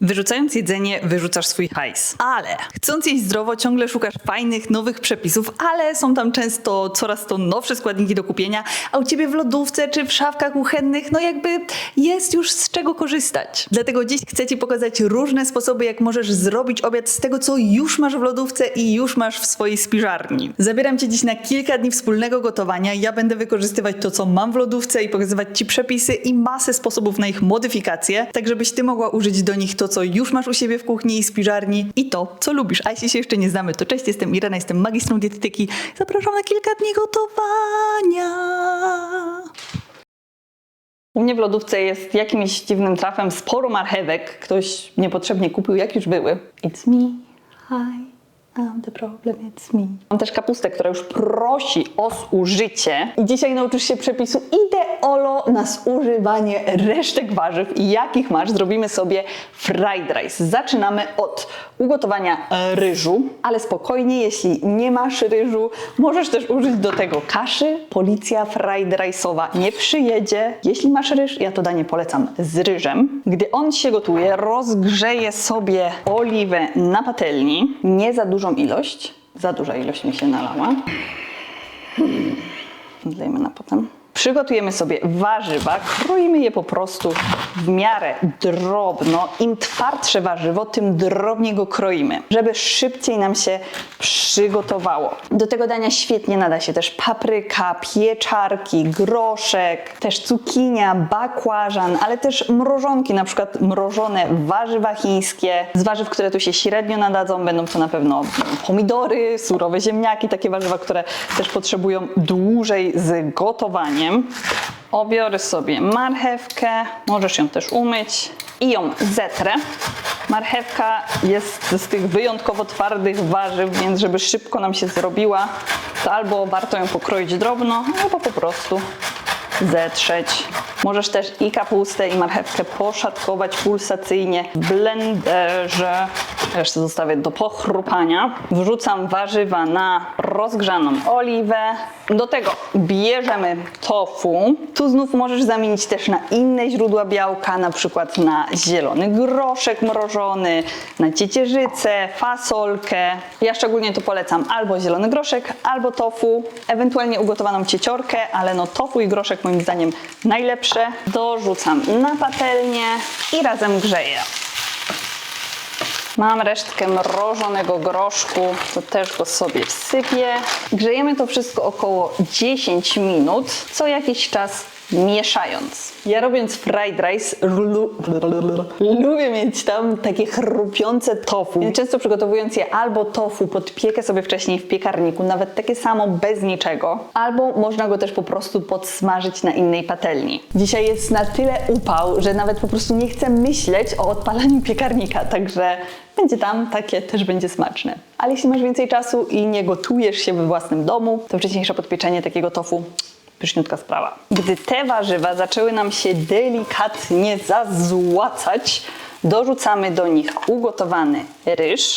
Wyrzucając jedzenie, wyrzucasz swój hajs. Ale chcąc jeść zdrowo, ciągle szukasz fajnych, nowych przepisów, ale są tam często coraz to nowsze składniki do kupienia, a u ciebie w lodówce czy w szafkach kuchennych, no jakby jest już z czego korzystać. Dlatego dziś chcę ci pokazać różne sposoby, jak możesz zrobić obiad z tego, co już masz w lodówce i już masz w swojej spiżarni. Zabieram cię dziś na kilka dni wspólnego gotowania. Ja będę wykorzystywać to, co mam w lodówce i pokazywać ci przepisy i masę sposobów na ich modyfikację, tak żebyś ty mogła użyć do nich to, co już masz u siebie w kuchni i spiżarni i to, co lubisz. A jeśli się jeszcze nie znamy, to cześć, jestem Irena, jestem magistrą dietetyki. Zapraszam na kilka dni gotowania. U mnie w lodówce jest jakimś dziwnym trafem sporo marchewek. Ktoś niepotrzebnie kupił, jak już były. It's me, hi. The problem, it's me. Mam też kapustę, która już prosi o zużycie. I dzisiaj nauczysz się przepisu ideolo na zużywanie resztek warzyw i jakich masz. Zrobimy sobie fried rice. Zaczynamy od ugotowania ryżu, ale spokojnie, jeśli nie masz ryżu, możesz też użyć do tego kaszy. Policja fried rice'owa nie przyjedzie. Jeśli masz ryż, ja to danie polecam z ryżem. Gdy on się gotuje, rozgrzeję sobie oliwę na patelni. Nie za dużą ilość. Za duża ilość mi się nalała. Dajmy na potem. Przygotujemy sobie warzywa, kroimy je po prostu w miarę drobno. Im twardsze warzywo, tym drobniej go kroimy, żeby szybciej nam się przygotowało. Do tego dania świetnie nada się też papryka, pieczarki, groszek, też cukinia, bakłażan, ale też mrożonki, na przykład mrożone warzywa chińskie. Z warzyw, które tu się średnio nadadzą, będą to na pewno pomidory, surowe ziemniaki, takie warzywa, które też potrzebują dłużej z Obiorę sobie marchewkę, możesz ją też umyć i ją zetrę. Marchewka jest z tych wyjątkowo twardych warzyw, więc żeby szybko nam się zrobiła, to albo warto ją pokroić drobno, albo po prostu zetrzeć. Możesz też i kapustę, i marchewkę poszatkować pulsacyjnie w blenderze. Resztę zostawię do pochrupania. Wrzucam warzywa na rozgrzaną oliwę. Do tego bierzemy tofu. Tu znów możesz zamienić też na inne źródła białka, na przykład na zielony groszek mrożony, na ciecierzycę, fasolkę. Ja szczególnie tu polecam albo zielony groszek, albo tofu, ewentualnie ugotowaną cieciorkę, ale no tofu i groszek moim zdaniem najlepsze. Dorzucam na patelnię i razem grzeję. Mam resztkę mrożonego groszku, to też go sobie wsypię. Grzejemy to wszystko około 10 minut, co jakiś czas mieszając. Ja robiąc fried rice lu- lubię mieć tam takie chrupiące tofu. Często przygotowując je albo tofu podpiekę sobie wcześniej w piekarniku, nawet takie samo bez niczego, albo można go też po prostu podsmażyć na innej patelni. Dzisiaj jest na tyle upał, że nawet po prostu nie chcę myśleć o odpalaniu piekarnika, także będzie tam, takie też będzie smaczne. Ale jeśli masz więcej czasu i nie gotujesz się we własnym domu, to wcześniejsze podpieczenie takiego tofu pyszniutka sprawa. Gdy te warzywa zaczęły nam się delikatnie zazłacać, dorzucamy do nich ugotowany ryż.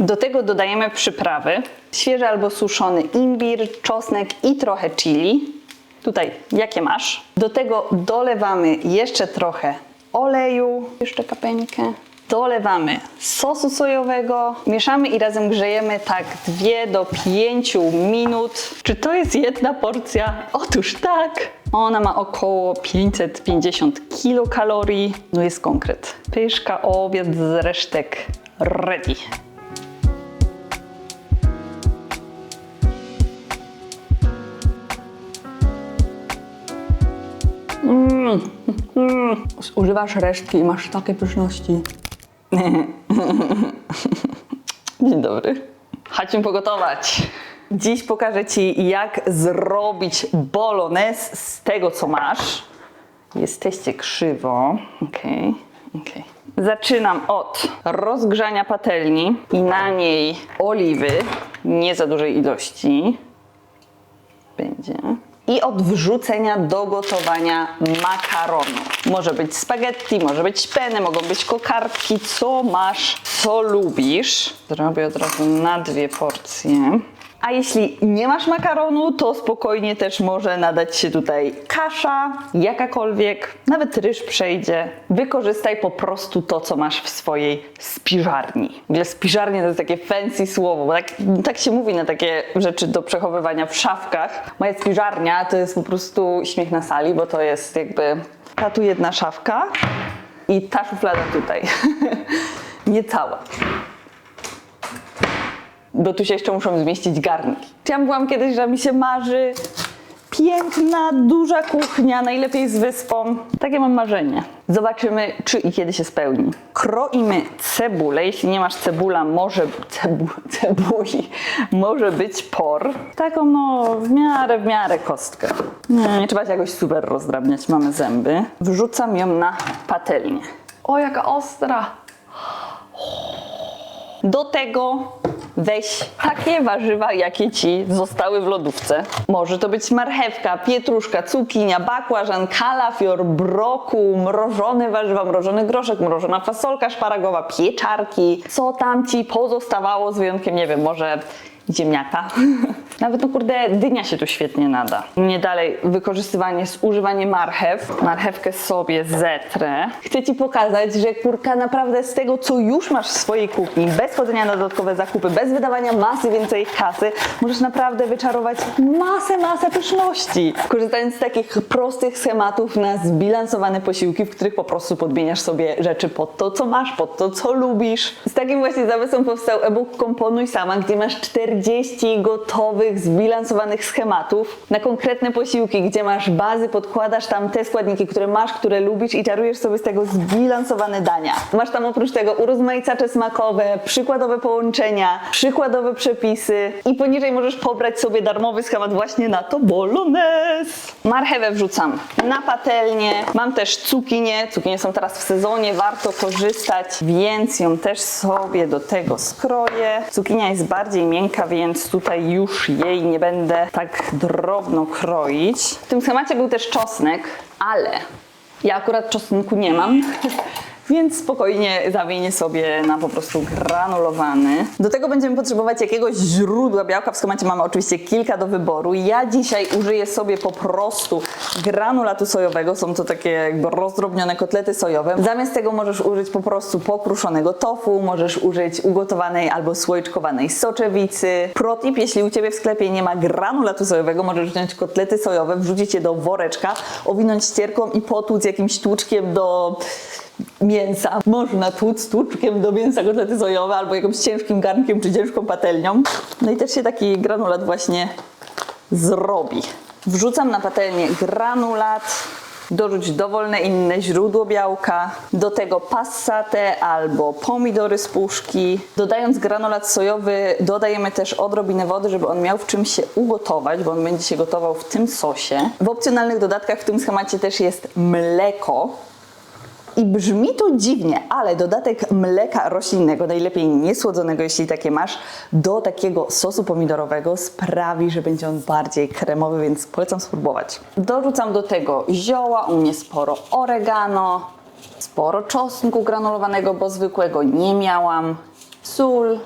Do tego dodajemy przyprawy. Świeży albo suszony imbir, czosnek i trochę chili. Tutaj jakie masz. Do tego dolewamy jeszcze trochę oleju, jeszcze kapeńkę. Dolewamy sosu sojowego, mieszamy i razem grzejemy tak 2 do 5 minut. Czy to jest jedna porcja? Otóż tak. Ona ma około 550 kilokalorii. No jest konkret. Pyszka, obiad z resztek ready. Mm. Mm. Używasz resztki i masz takie pyszności. Dzień dobry. Chodźmy pogotować. Dziś pokażę Ci, jak zrobić bolognese z tego, co masz. Jesteście krzywo. Okej, okej. Zaczynam od rozgrzania patelni i na niej oliwy, nie za dużej ilości. Będzie. I od wrzucenia do gotowania makaronu. Może być spaghetti, może być penne, mogą być kokardki, co masz, co lubisz. Zrobię od razu na dwie porcje. A jeśli nie masz makaronu, to spokojnie też może nadać się tutaj kasza, jakakolwiek, nawet ryż przejdzie. Wykorzystaj po prostu to, co masz w swojej spiżarni. W ogóle spiżarnia to jest takie fancy słowo, bo tak, tak się mówi na takie rzeczy do przechowywania w szafkach. Moja spiżarnia to jest po prostu śmiech na sali, bo to jest jakby ta tu jedna szafka i ta szuflada tutaj. Nie cała bo tu się jeszcze muszą zmieścić garnki. Ja byłam kiedyś, że mi się marzy piękna, duża kuchnia, najlepiej z wyspą. Takie mam marzenie. Zobaczymy, czy i kiedy się spełni. Kroimy cebulę. Jeśli nie masz cebula, może cebu, cebuli, może być por. Taką no w miarę, w miarę kostkę. Nie, nie trzeba się jakoś super rozdrabniać, mamy zęby. Wrzucam ją na patelnię. O, jaka ostra! Do tego weź takie warzywa, jakie ci zostały w lodówce. Może to być marchewka, pietruszka, cukinia, bakłażan, kalafior, brokuł, mrożone warzywa, mrożony groszek, mrożona fasolka szparagowa, pieczarki. Co tam ci pozostawało z wyjątkiem, nie wiem, może ziemniaka. Nawet no kurde, dynia się tu świetnie nada. Nie dalej, wykorzystywanie, zużywanie marchew. Marchewkę sobie zetrę. Chcę Ci pokazać, że kurka naprawdę z tego, co już masz w swojej kuchni, bez chodzenia na dodatkowe zakupy, bez wydawania masy więcej kasy, możesz naprawdę wyczarować masę, masę pyszności. Korzystając z takich prostych schematów na zbilansowane posiłki, w których po prostu podmieniasz sobie rzeczy pod to, co masz, pod to, co lubisz. Z takim właśnie zamysłem powstał e-book Komponuj Sama, gdzie masz 40 gotowych, zbilansowanych schematów na konkretne posiłki, gdzie masz bazy, podkładasz tam te składniki, które masz, które lubisz i czarujesz sobie z tego zbilansowane dania. Masz tam oprócz tego urozmaicacze smakowe, przykładowe połączenia, przykładowe przepisy i poniżej możesz pobrać sobie darmowy schemat właśnie na to bolognese. Marchewę wrzucam na patelnię. Mam też cukinię. Cukinie są teraz w sezonie, warto korzystać, więc ją też sobie do tego skroję. Cukinia jest bardziej miękka, więc tutaj już jej nie będę tak drobno kroić. W tym schemacie był też czosnek, ale ja akurat czosnku nie mam. Więc spokojnie zamienię sobie na po prostu granulowany. Do tego będziemy potrzebować jakiegoś źródła białka. W schemacie mamy oczywiście kilka do wyboru. Ja dzisiaj użyję sobie po prostu granulatu sojowego. Są to takie jakby rozdrobnione kotlety sojowe. Zamiast tego możesz użyć po prostu pokruszonego tofu, możesz użyć ugotowanej albo słoiczkowanej soczewicy. Protip, jeśli u Ciebie w sklepie nie ma granulatu sojowego, możesz wziąć kotlety sojowe, wrzucić je do woreczka, owinąć ścierką i potłuc jakimś tłuczkiem do mięsa. Można tłuc tłuczkiem do mięsa kotlety sojowe albo jakimś ciężkim garnkiem czy ciężką patelnią. No i też się taki granulat właśnie zrobi. Wrzucam na patelnię granulat, dorzuć dowolne inne źródło białka, do tego passatę albo pomidory z puszki. Dodając granulat sojowy dodajemy też odrobinę wody, żeby on miał w czym się ugotować, bo on będzie się gotował w tym sosie. W opcjonalnych dodatkach w tym schemacie też jest mleko, i brzmi to dziwnie, ale dodatek mleka roślinnego, najlepiej niesłodzonego, jeśli takie masz, do takiego sosu pomidorowego sprawi, że będzie on bardziej kremowy, więc polecam spróbować. Dorzucam do tego zioła, u mnie sporo oregano, sporo czosnku granulowanego, bo zwykłego nie miałam, sól,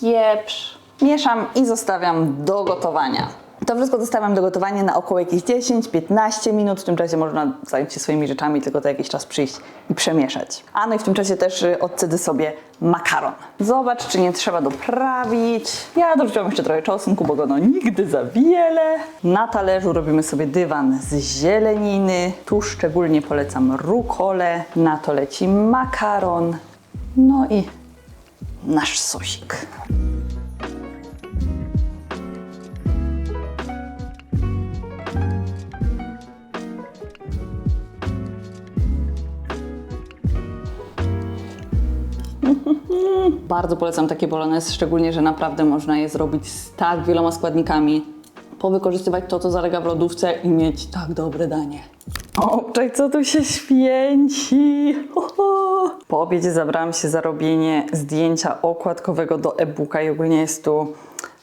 pieprz. Mieszam i zostawiam do gotowania. To wszystko zostawiam do gotowania na około jakieś 10-15 minut. W tym czasie można zająć się swoimi rzeczami, tylko to jakiś czas przyjść i przemieszać. A no i w tym czasie też y, odcedzę sobie makaron. Zobacz, czy nie trzeba doprawić. Ja dorzuciłam jeszcze trochę czosnku, bo go no nigdy za wiele. Na talerzu robimy sobie dywan z zieleniny. Tu szczególnie polecam rukolę. Na to leci makaron. No i nasz sosik. Bardzo polecam takie bolognese, szczególnie, że naprawdę można je zrobić z tak wieloma składnikami. Powykorzystywać to, co zalega w lodówce i mieć tak dobre danie. O, czekaj, co tu się święci? Ho, ho. Po obiedzie zabrałam się za robienie zdjęcia okładkowego do e-booka i ogólnie jest tu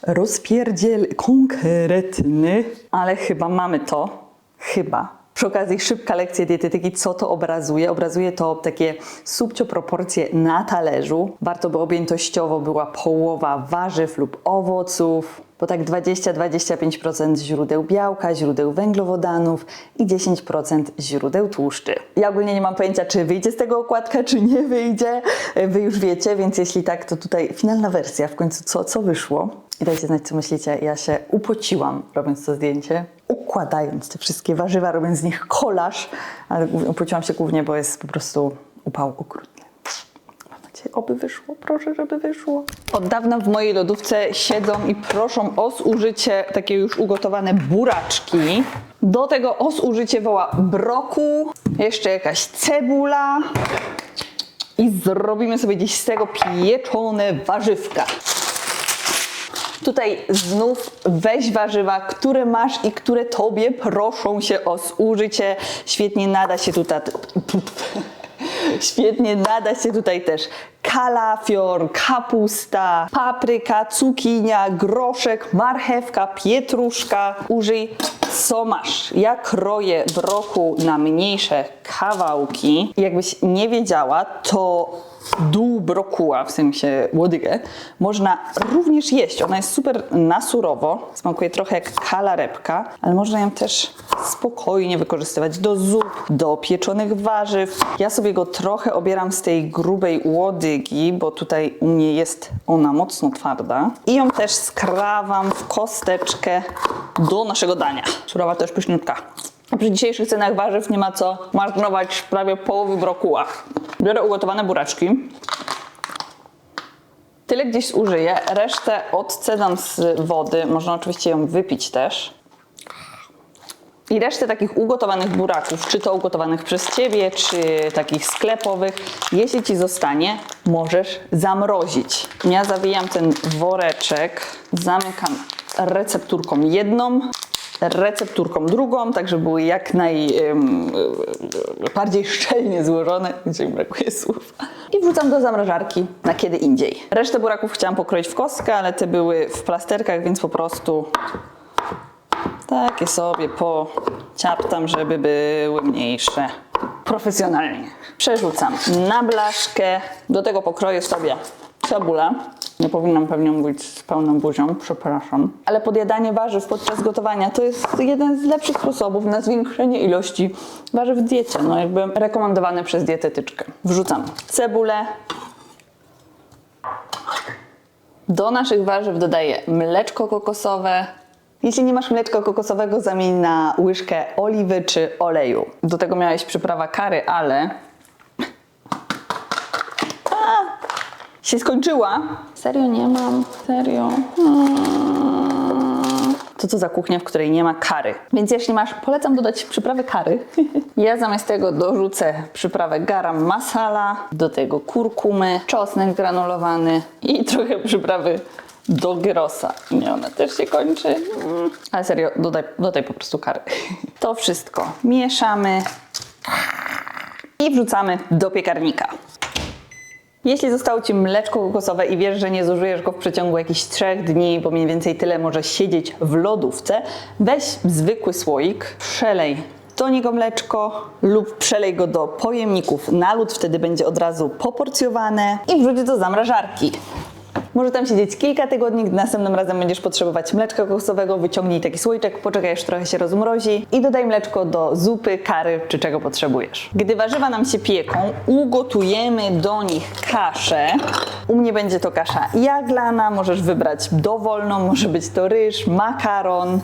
rozpierdziel konkretny, ale chyba mamy to. Chyba. Przy okazji szybka lekcja dietetyki, co to obrazuje? Obrazuje to takie subcio proporcje na talerzu. Warto by objętościowo była połowa warzyw lub owoców, bo tak 20-25% źródeł białka, źródeł węglowodanów i 10% źródeł tłuszczy. Ja ogólnie nie mam pojęcia, czy wyjdzie z tego okładka, czy nie wyjdzie. Wy już wiecie, więc jeśli tak, to tutaj finalna wersja, w końcu co, co wyszło. I dajcie znać, co myślicie. Ja się upociłam, robiąc to zdjęcie, układając te wszystkie warzywa, robiąc z nich kolaż, ale upociłam się głównie, bo jest po prostu upał okrutny. Oby wyszło, proszę, żeby wyszło. Od dawna w mojej lodówce siedzą i proszą o zużycie takie już ugotowane buraczki. Do tego o zużycie woła broku, jeszcze jakaś cebula i zrobimy sobie dziś z tego pieczone warzywka. Tutaj znów weź warzywa, które masz i które tobie proszą się o zużycie. Świetnie nada się tutaj. Świetnie nada się tutaj też kalafior, kapusta, papryka, cukinia, groszek, marchewka, pietruszka. Użyj co masz. Ja kroję broku na mniejsze kawałki. Jakbyś nie wiedziała, to dół brokuła, w sensie łodygę, można również jeść. Ona jest super na surowo, smakuje trochę jak kalarepka, ale można ją też spokojnie wykorzystywać do zup, do pieczonych warzyw. Ja sobie go trochę obieram z tej grubej łodygi, bo tutaj u mnie jest ona mocno twarda. I ją też skrawam w kosteczkę do naszego dania. Surowa też pyszniutka. Przy dzisiejszych cenach warzyw nie ma co marnować prawie połowy brokuła. Biorę ugotowane buraczki. Tyle gdzieś zużyję, resztę odcedzam z wody. Można oczywiście ją wypić też. I resztę takich ugotowanych buraków, czy to ugotowanych przez Ciebie, czy takich sklepowych, jeśli Ci zostanie, możesz zamrozić. Ja zawijam ten woreczek, zamykam recepturką jedną, recepturką drugą, tak żeby były jak najbardziej szczelnie złożone, gdzie mi brakuje słów. I wrzucam do zamrażarki na kiedy indziej. Resztę buraków chciałam pokroić w kostkę, ale te były w plasterkach, więc po prostu takie sobie pociaptam, żeby były mniejsze. Profesjonalnie. Przerzucam na blaszkę. Do tego pokroję sobie cebulę. Nie powinnam pewnie mówić z pełną buzią, przepraszam. Ale podjadanie warzyw podczas gotowania to jest jeden z lepszych sposobów na zwiększenie ilości warzyw w diecie. No jakby rekomendowany przez dietetyczkę. Wrzucam cebulę, do naszych warzyw dodaję mleczko kokosowe. Jeśli nie masz mleczka kokosowego, zamień na łyżkę oliwy czy oleju. Do tego miałeś przyprawa kary, ale... się skończyła. Serio nie mam. Serio. Mm. To co za kuchnia, w której nie ma kary. Więc jeśli masz, polecam dodać przyprawę kary. Ja zamiast tego dorzucę przyprawę garam masala, do tego kurkumy, czosnek granulowany i trochę przyprawy do gyrosa. Nie, ona też się kończy. Mm. Ale serio, dodaj, dodaj po prostu kary. To wszystko mieszamy i wrzucamy do piekarnika. Jeśli zostało Ci mleczko kokosowe i wiesz, że nie zużyjesz go w przeciągu jakichś trzech dni, bo mniej więcej tyle może siedzieć w lodówce, weź zwykły słoik, przelej do niego mleczko lub przelej go do pojemników na lód, wtedy będzie od razu poporcjowane i wrzuć do zamrażarki. Może tam siedzieć kilka tygodni, gdy następnym razem będziesz potrzebować mleczka kokosowego, wyciągnij taki słoiczek, poczekaj aż trochę się rozmrozi i dodaj mleczko do zupy, kary czy czego potrzebujesz. Gdy warzywa nam się pieką, ugotujemy do nich kaszę. U mnie będzie to kasza jaglana, możesz wybrać dowolną, może być to ryż, makaron,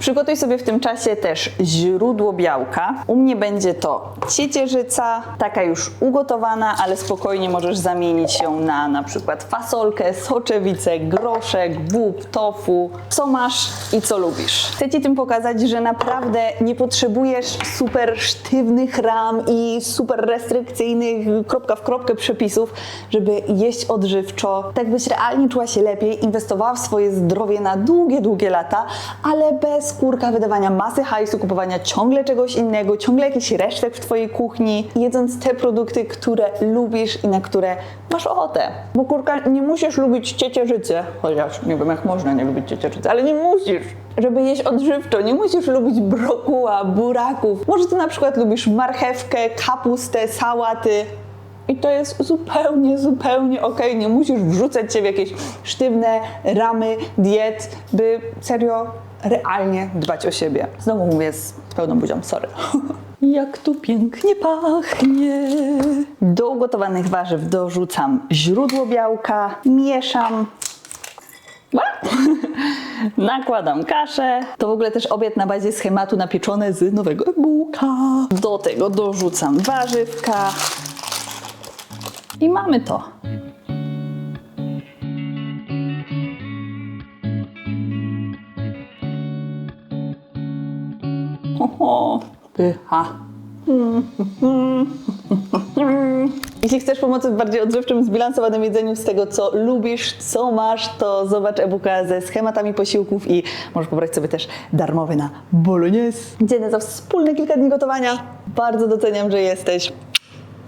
Przygotuj sobie w tym czasie też źródło białka. U mnie będzie to ciecierzyca, taka już ugotowana, ale spokojnie możesz zamienić ją na na przykład fasolkę, soczewicę, groszek, bób, tofu, co masz i co lubisz. Chcę Ci tym pokazać, że naprawdę nie potrzebujesz super sztywnych ram i super restrykcyjnych kropka w kropkę przepisów, żeby jeść odżywczo, tak byś realnie czuła się lepiej, inwestowała w swoje zdrowie na długie, długie lata, ale bez kurka wydawania masy hajsu, kupowania ciągle czegoś innego, ciągle jakichś resztek w Twojej kuchni, jedząc te produkty, które lubisz i na które masz ochotę. Bo kurka, nie musisz lubić ciecierzycy, chociaż nie wiem jak można nie lubić ciecierzycy, ale nie musisz. Żeby jeść odżywczo, nie musisz lubić brokuła, buraków. Może Ty na przykład lubisz marchewkę, kapustę, sałaty, I to jest zupełnie, zupełnie okej. Nie musisz wrzucać się w jakieś sztywne ramy diet, by serio, realnie dbać o siebie. Znowu mówię z pełną buzią, sorry. Jak tu pięknie pachnie. Do ugotowanych warzyw dorzucam źródło białka, mieszam. Ła! Nakładam kaszę. To w ogóle też obiad na bazie schematu napieczone z nowego e-booka. Do tego dorzucam warzywka. I mamy to. Oho, pycha. Jeśli chcesz pomocy w bardziej odżywczym, zbilansowanym jedzeniu z tego, co lubisz, co masz, to zobacz e-booka ze schematami posiłków i możesz pobrać sobie też darmowy na Bolognese. Dzień za wspólne kilka dni gotowania. Bardzo doceniam, że jesteś.